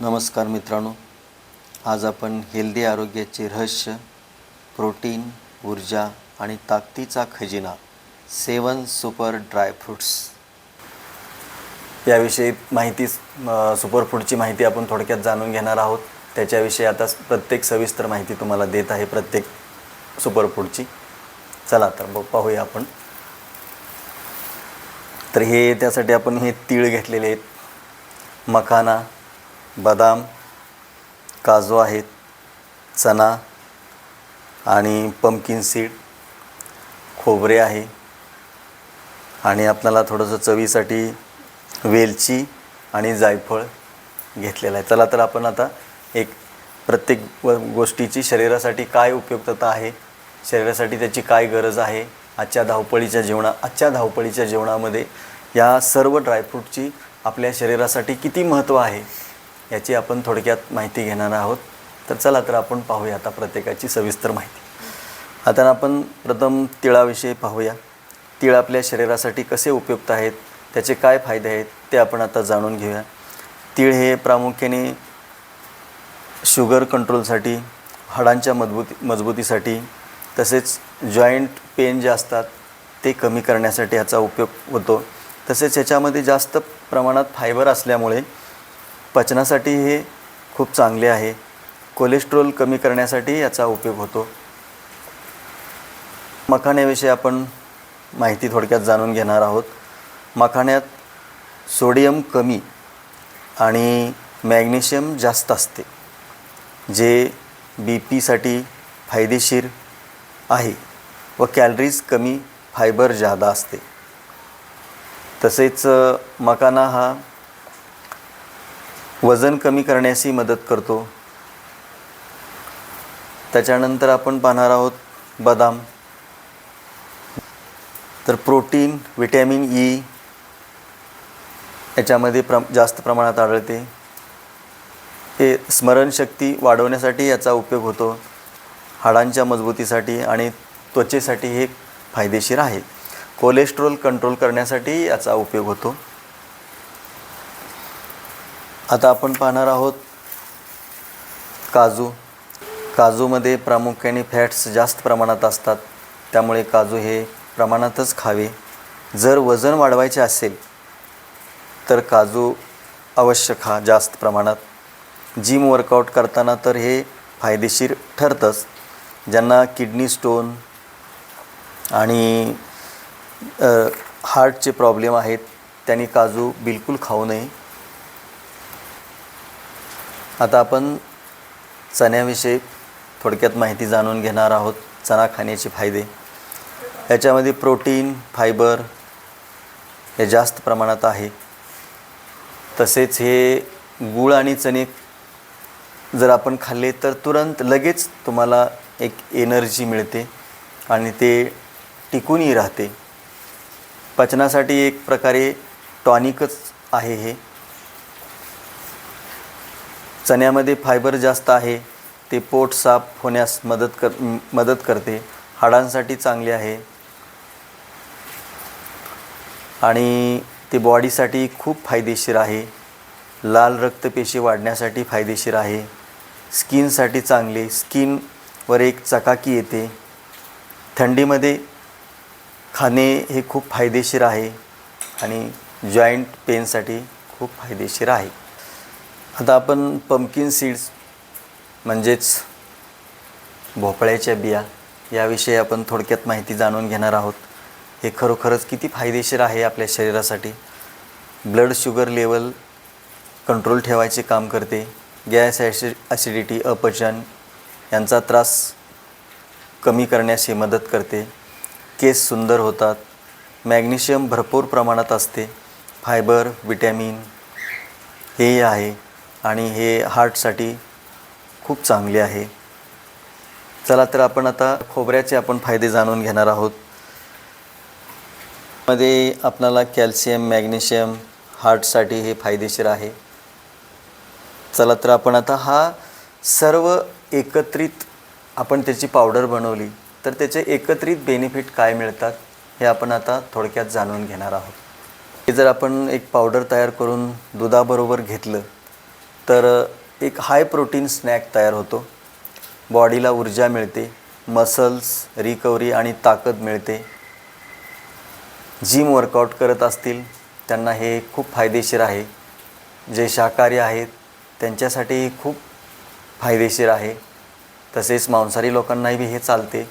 नमस्कार मित्रांनो. आज आपण हेल्दी आरोग्याचे रहस्य प्रोटीन ऊर्जा आणि ताकदीचा खजिना सेवन सुपर ड्रायफ्रूट्स याविषयी माहिती सुपरफूडची माहिती आपण थोडक्यात जाणून घेणार आहोत. त्याच्याविषयी आता प्रत्येक सविस्तर माहिती तुम्हाला देत आहे प्रत्येक सुपरफूडची चला तर मग पाहूया आपण. तर हे त्यासाठी आपण हे तीळ घेतलेले आहेत. मखाना बदाम काजू आहेत चना आणि पंपकिन सीड खोबरे आहे. आणि आपल्याला थोडंसं चवीसाठी वेलची आणि जायफळ घेतलेलं आहे. चला तर आपण आता एक प्रत्येक व गोष्टीची शरीरासाठी काय उपयुक्तता आहे? शरीरासाठी त्याची काय गरज आहे? आजच्या धावपळीच्या जेवणा आजच्या धावपळीच्या जेवणामध्ये या सर्व ड्रायफ्रूटची आपल्या शरीरासाठी किती महत्त्व आहे? याची आपण थोडक्यात माहिती घेणार आहोत. तर चला तर आपण पाहूया आता प्रत्येकाची सविस्तर माहिती. आता आपण प्रथम तिळाविषयी पाहूया. तीळ आपल्या शरीरासाठी कसे उपयुक्त आहेत? त्याचे काय फायदे आहेत? ते आपण आता जाणून घेऊया. तीळ हे प्रामुख्याने शुगर कंट्रोलसाठी हाडांच्या मजबूती मजबूतीसाठी तसेच जॉईंट पेन जे असतात ते कमी करण्यासाठी याचा उपयोग होतो. तसेच याच्यामध्ये जास्त प्रमाणात फायबर असल्यामुळे पचनासाठी हे खूप चांगले आहे. कोलेस्ट्रॉल कमी करण्यासाठी याचा उपयोग होतो. मखाण्याविषयी आपण माहिती थोडक्यात जाणून घेणार आहोत. मखाण्यात सोडियम कमी आणि मॅग्नेशियम जास्त असते जे बी पीसाठी फायदेशीर आहे व कॅलरीज कमी फायबर जादा असते. तसेच मखाना हा वजन कमी करण्यासही मदत करतो. त्याच्यानंतर आपण पाहणार आहोत बदाम. तर प्रोटीन विटॅमिन ई याच्यामध्ये प्र जास्त प्रमाणात आढळते. हे स्मरणशक्ती वाढवण्यासाठी याचा उपयोग होतो. हाडांच्या मजबूतीसाठी आणि त्वचेसाठी हे फायदेशीर आहे. कोलेस्ट्रॉल कंट्रोल करण्यासाठी याचा उपयोग होतो. आता आपण पाहणार आहोत काजू. काजूमध्ये प्रामुख्याने फॅट्स जास्त प्रमाणात असतात. त्यामुळे काजू हे प्रमाणातच खावे. जर वजन वाढवायचे असेल तर काजू अवश्य खा जास्त प्रमाणात. जिम वर्कआउट करताना तर हे फायदेशीर ठरतंच. ज्यांना किडनी स्टोन आणि हार्टचे प्रॉब्लेम आहेत त्यांनी काजू बिलकुल खाऊ नये. आता आपण चण्याविषयी थोडक्यात माहिती जाणून घेणार आहोत चणा खाण्याचे फायदे. याच्यामध्ये प्रोटीन फायबर हे जास्त प्रमाणात आहे. तसेच हे गूळ आणि चणे जर आपण खाल्ले तर तुरंत लगेच तुम्हाला एक एनर्जी मिळते आणि ते टिकूनही राहते. पचनासाठी एक प्रकारे टॉनिकच आहे हे. चण्यामध्ये फायबर जास्त आहे. ते पोट साफ होण्यास मदत कर मदत करते. हाडांसाठी चांगले आहे. आणि ते बॉडीसाठी खूप फायदेशीर आहे. लाल रक्तपेशी वाढण्यासाठी फायदेशीर आहे. स्किनसाठी चांगले. स्किनवर एक चकाकी येते. थंडीमध्ये खाणे हे खूप फायदेशीर आहे. आणि जॉईंट पेनसाठी खूप फायदेशीर आहे. आता आपण पंपकिन सीड्स म्हणजेच भोपळ्याच्या बिया याविषयी आपण थोडक्यात माहिती जाणून घेणार आहोत. हे खरोखरच किती फायदेशीर आहे आपल्या शरीरासाठी? ब्लड शुगर लेवल कंट्रोल ठेवायचे काम करते. गॅस ॲसि ॲसिडिटी अपचन यांचा त्रास कमी करण्यास हे मदत करते. केस सुंदर होतात. मॅग्नेशियम भरपूर प्रमाणात असते. फायबर विटॅमिन हे आहे. आणि हे हार्टसाठी खूप चांगले आहे. चला तर आपण आता खोबऱ्याचे आपण फायदे जाणून घेणार आहोत. मध्ये आपल्याला कॅल्शियम मॅग्नेशियम हार्टसाठी हे फायदेशीर आहे. चला तर आपण आता हा सर्व एकत्रित आपण त्याची पावडर बनवली तर त्याचे एकत्रित बेनिफिट काय मिळतात हे आपण आता थोडक्यात जाणून घेणार आहोत. हे जर आपण एक पावडर तयार करून दुधाबरोबर घेतलं तर एक हाय प्रोटीन स्नॅक तयार होतो. बॉडीला ऊर्जा मिळते मसल्स रिकवरी आणि ताकद मिळते. जिम वर्कआउट करत असतील त्यांना हे खूप फायदेशीर आहे. जे शाकाहारी आहेत त्यांच्यासाठी खूप फायदेशीर आहे. तसेच मांसाहारी लोकांनाही हे चालते.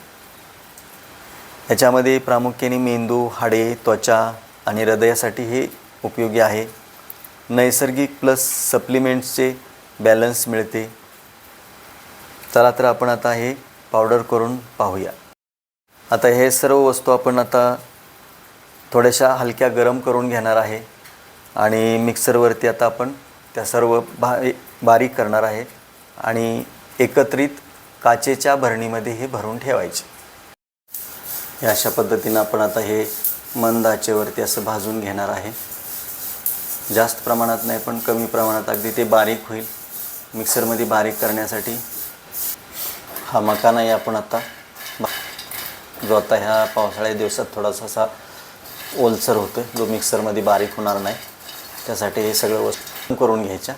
याच्यामध्ये प्रामुख्याने मेंदू हाडे त्वचा आणि हृदयासाठी हे उपयोगी आहे. नैसर्गिक प्लस सप्लिमेंट्सचे बॅलन्स मिळते. चला तर आपण आता हे पावडर करून पाहूया. आता हे सर्व वस्तू आपण आता थोड्याशा हलक्या गरम करून घेणार आहे आणि मिक्सरवरती आता आपण त्या सर्व भा बारीक करणार आहे आणि एकत्रित काचेच्या भरणीमध्ये हे भरून ठेवायचे. हे अशा पद्धतीनं आपण आता हे मंद आचेवरती असं भाजून घेणार आहे. जास्त प्रमाणात नाही पण कमी प्रमाणात अगदी ते बारीक होईल. मिक्सरमध्ये बारीक करण्यासाठी. हा मकानाही आपण आता. जो आता ह्या पावसाळ्या दिवसात थोडासा असा ओलसर होतो आहे जो मिक्सरमध्ये बारीक होणार नाही. त्यासाठी हे सगळं वस्तू करून घ्यायच्या.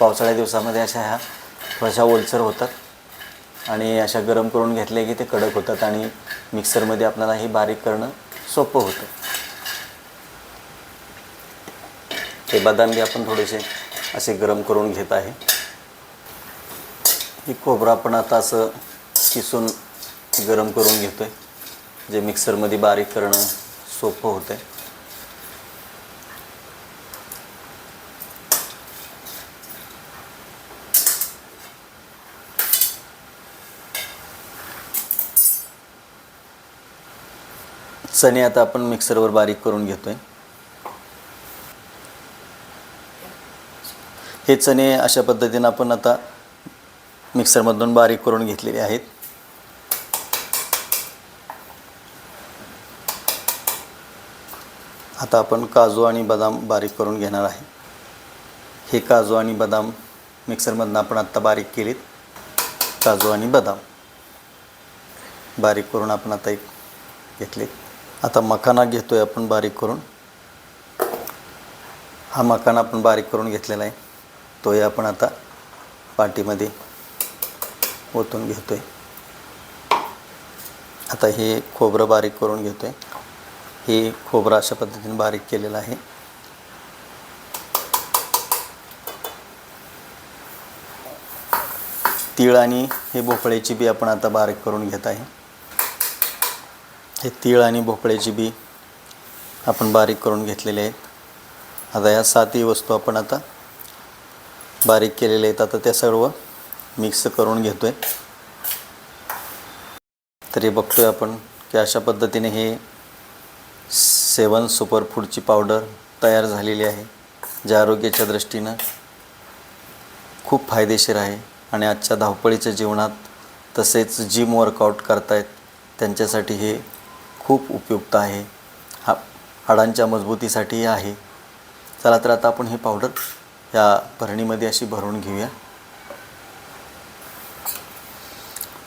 पावसाळ्या दिवसामध्ये अशा ह्या थोड्याशा ओलसर होतात. आणि अशा गरम करून घेतल्या की ते कडक होतात आणि मिक्सरमध्ये आपल्याला हे बारीक करणं सोपं होतं. ते बदाम बी आपण थोडेसे असे गरम करून घेत आहे. हे खोबरं आपण आता असं किसून गरम करून घेतो आहे जे मिक्सरमध्ये बारीक करणं सोपं होतं आहे चणे आता आपण मिक्सरवर बारीक करून घेतो आहे हे चणे अशा पद्धतीनं आपण आता मिक्सरमधून बारीक करून घेतलेले आहेत. आता आपण काजू आणि बदाम बारीक करून घेणार आहे. हे काजू आणि बदाम मिक्सरमधून आपण आत्ता बारीक केलेत. काजू आणि बदाम बारीक करून आपण आता एक घेतले आता मखाना घेतो आहे आपण बारीक करून. हा मखाना आपण बारीक करून घेतलेला आहे. तोही आपण आता पाटीमध्ये ओतून घेतो आहे आता हे खोबरं बारीक करून घेतो आहे हे खोबरं अशा पद्धतीने बारीक केलेलं आहे. तीळ आणि हे भोपळ्याची बी आपण आता बारीक करून घेत आहे. हे तीळ आणि भोपळ्याची बी आपण बारीक करून घेतलेले आहेत. आता या सातही वस्तू आपण आता बारीक केलेले आहेत. आता त्या सर्व मिक्स करून घेतो आहे तरी बघतोय आपण की अशा पद्धतीने हे सेवन सुपरफूडची पावडर तयार झालेली आहे. जे आरोग्याच्या दृष्टीनं खूप फायदेशीर आहे आणि आजच्या धावपळीच्या जीवनात तसेच जिम वर्कआउट करतायत त्यांच्यासाठी हे खूप उपयुक्त आहे. हा हाडांच्या मजबूतीसाठीही आहे. चला तर आता आपण हे पावडर या भरणीमध्ये अशी भरून घेऊया.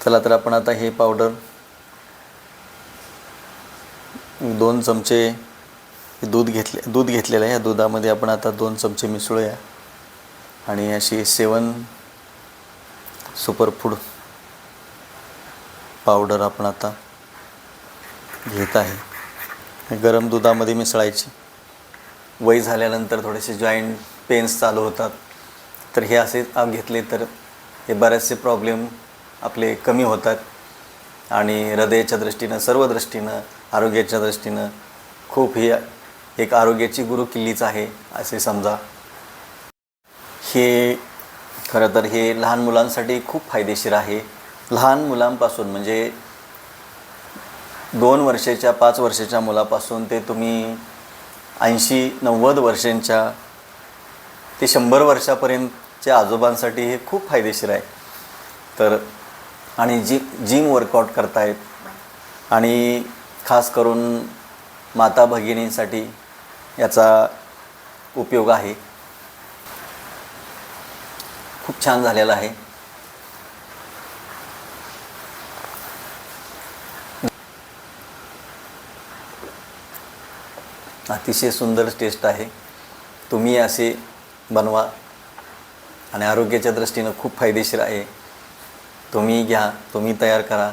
चला तर आपण आता हे पावडर दोन चमचे दूध घेतले दूध घेतलेलं आहे. या दुधामध्ये आपण आता दोन चमचे मिसळूया. आणि अशी सेवन सुपरफूड पावडर आपण आता घेत आहे. गरम दुधामध्ये मिसळायची. वय झाल्यानंतर थोडेसे जॉईंट पेन्स चालू होतात. तर हे असे आप घेतले तर हे बरेचसे प्रॉब्लेम आपले कमी होतात. आणि हृदयाच्या दृष्टीनं सर्व दृष्टीनं आरोग्याच्या दृष्टीनं खूप ही एक आरोग्याची गुरुकिल्लीच आहे असे समजा. हे खरं तर हे लहान मुलांसाठी खूप फायदेशीर आहे. लहान मुलांपासून म्हणजे दोन वर्षाच्या पाच वर्षाच्या मुलापासून ते तुम्ही ऐंशी नव्वद वर्षांच्या ते शंभर वर्षापर्यंतच्या आजोबांसाठी हे खूप फायदेशीर आहे. तर आणि जी जिम वर्कआउट करतायत आणि खास करून माता भगिनींसाठी याचा उपयोग आहे. खूप छान झालेला आहे. अतिशय सुंदर टेस्ट आहे. तुम्ही असे बनवा. आणि आरोग्याच्या दृष्टीनं खूप फायदेशीर आहे. तुम्ही घ्या तुम्ही तयार करा.